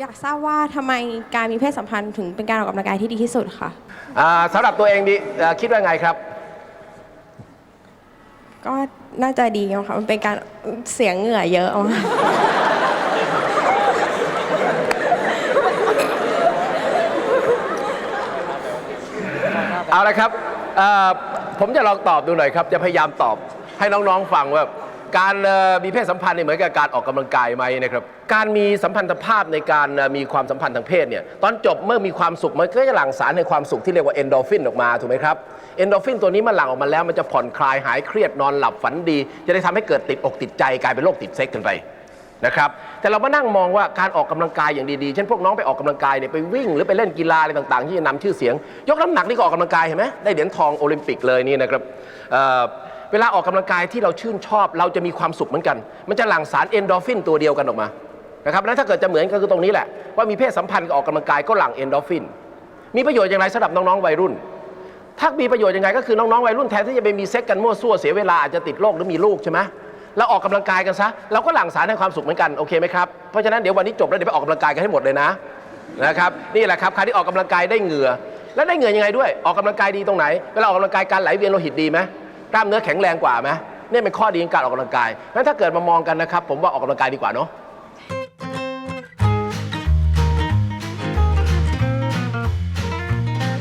อยากทราบว่าทำไมการมีเพศสัมพันธ์ถึงเป็นการออกกำลังกายที่ดีที่สุดค่ะอ่าสำหรับตัวเองดีเอ่อคิดว่าไงครับ ก็น่าจะดีค่ะมันเป็นการเสียงเหงื่อเยอะมากเอาละครับเอ่อผมจะลองตอบดูหน่อยครับ จะพยายามตอบให้น้องๆฟังว่า การมีเพศสัมพันธ์เนี่ยเหมือนกับการออกกำลังกายไหมนะครับ การมีสัมพันธภาพในการมีความสัมพันธ์ทางเพศเนี่ยตอนจบเมื่อมีความสุขมันก็จะหลั่งสารในความสุขที่เรียกว่าเอนโดรฟินออกมาถูกไหมครับเอนโดรฟินตัวนี้มันหลั่งออกมาแล้วมันจะผ่อนคลายหายเครียดนอนหลับฝันดี จะได้ทำให้เกิดติดอกติดใจกลายเป็นโรคติดเซ็กกันไปนะครับแต่เรามานั่งมองว่าการออกกำลังกายอย่างดีๆ เช่นพวกน้องไปออกกำลังกายเนี่ยไปวิ่งหรือไปเล่นกีฬาอะไรต่างๆ ที่จะนำชื่อเสียง ยกน้ำหนักนี่ก็ออกกำลังกายเห็นไหมได้เหรียญทองโอลิมปิกเลยนี่นะครับ เวลาออกกำลังกายที่เราชื่นชอบ เราจะมีความสุขเหมือนกัน มันจะหลั่งสารเอนโดฟินตัวเดียวกันออกมานะครับแล้วถ้าเกิดจะเหมือนก็คือตรงนี้แหละว่ามีเพศสัมพันธ์กับออกกำลังกายก็หลั่งเอนโดฟินมีประโยชน์อย่างไรสำหรับน้องๆวัยรุ่นถ้ามีประโยชน์ยังไงก็คือน้องๆวัยรุ่นแทนที่จะไปมีเซ็กกันมั่วซั่วเสียเวลาอาจจะติดโรคหรือมีลูกใช่ไหมเราออกกำลังกายกันซะเราก็หลั่งสารให้ความสุขเหมือนกันโอเคไหมครับเพราะฉะนั้นเดี๋ยววันนี้จบแล้วเดี๋ยวไปออกกำลังกายกันให้หมดเลยนะนะครับนี่แหละครับใครที่ออกกำลังกายได้เหงื่อ แล้วได้เหงื่อยังไงด้วย ออกกำลังกายดีตรงไหนเวลาออกกำลังกายการไหลเวียนโลหิตดีไหม กล้ามเนื้อแข็งแรงกว่าไหมนี่เป็นข้อดีของการออกกำลังกายงั้นถ้าเกิดมามองกันนะครับ ผมว่าออกกำลังกายดีกว่าเนาะ